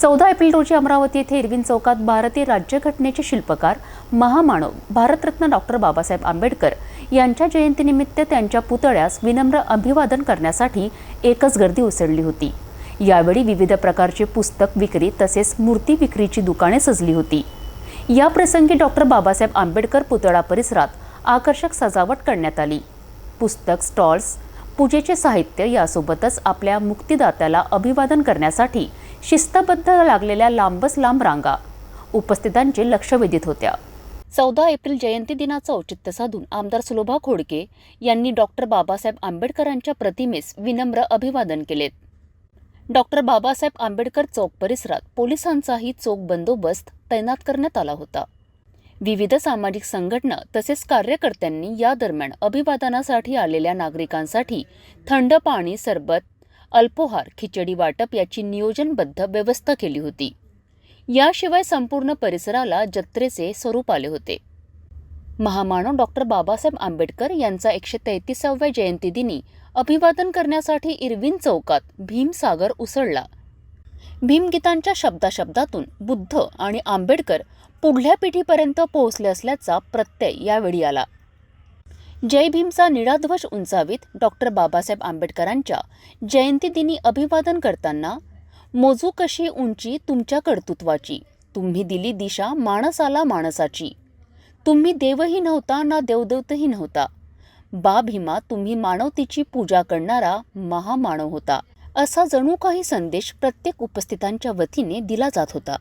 चौदा एप्रिल रोजी अमरावती येथे इरविन चौकात भारतीय राज्यघटनेचे शिल्पकार महामानव भारतरत्न डॉक्टर बाबासाहेब आंबेडकर यांच्या जयंतीनिमित्त त्यांच्या पुतळ्यास विनम्र अभिवादन करण्यासाठी एकच गर्दी उसळली होती. यावेळी विविध प्रकारचे पुस्तक विक्री तसेच मूर्ती विक्रीची दुकाने सजली होती. या प्रसंगी डॉक्टर बाबासाहेब आंबेडकर पुतळा परिसरात आकर्षक सजावट करण्यात आली. पुस्तक स्टॉल्स पूजेचे साहित्य यासोबतच आपल्या मुक्तिदात्याला अभिवादन करण्यासाठी शिस्तबद्ध लागलेल्या लांबच लांब रांगा उपस्थितांचे लक्ष वेधित होत्या. चौदा एप्रिल जयंती दिनाचं औचित्य साधून आमदार सुलोभा खोडके यांनी डॉक्टर बाबासाहेब आंबेडकरांच्या प्रतिमेस विनम्र अभिवादन केलेत. डॉक्टर बाबासाहेब आंबेडकर चौक परिसरात पोलिसांचाही चोख बंदोबस्त तैनात करण्यात आला होता. विविध सामाजिक संघटना तसेच कार्यकर्त्यांनी या दरम्यान अभिवादनासाठी आलेल्या नागरिकांसाठी थंड पाणी सरबत अल्पोहार खिचडी वाटप याची नियोजनबद्ध व्यवस्था केली होती. याशिवाय संपूर्ण परिसराला जत्रेचे स्वरूप आले होते. महामानव डॉक्टर बाबासाहेब आंबेडकर यांचा एकशे तेहतीसाव्या जयंतीदिनी अभिवादन करण्यासाठी इरविन चौकात भीमसागर उसळला. भीमगीतांच्या शब्दाशब्दातून बुद्ध आणि आंबेडकर पुढल्या पिढीपर्यंत पोहोचले असल्याचा प्रत्यय यावेळी आला. जय भीमचा निळाध्वज उंचावीत डॉक्टर बाबासाहेब आंबेडकरांच्या जयंतीदिनी अभिवादन करताना मोजू कशी उंची तुमच्या कर्तृत्वाची? तुम्ही दिली दिशा माणसाला माणसाची. तुम्ही देवही नव्हता ना देवदेवतही नव्हता. बा भीमा तुम्ही मानवतेची पूजा करणारा महामानव होता. असा जणू काही संदेश प्रत्येक उपस्थितांच्या वतीने दिला जात होता.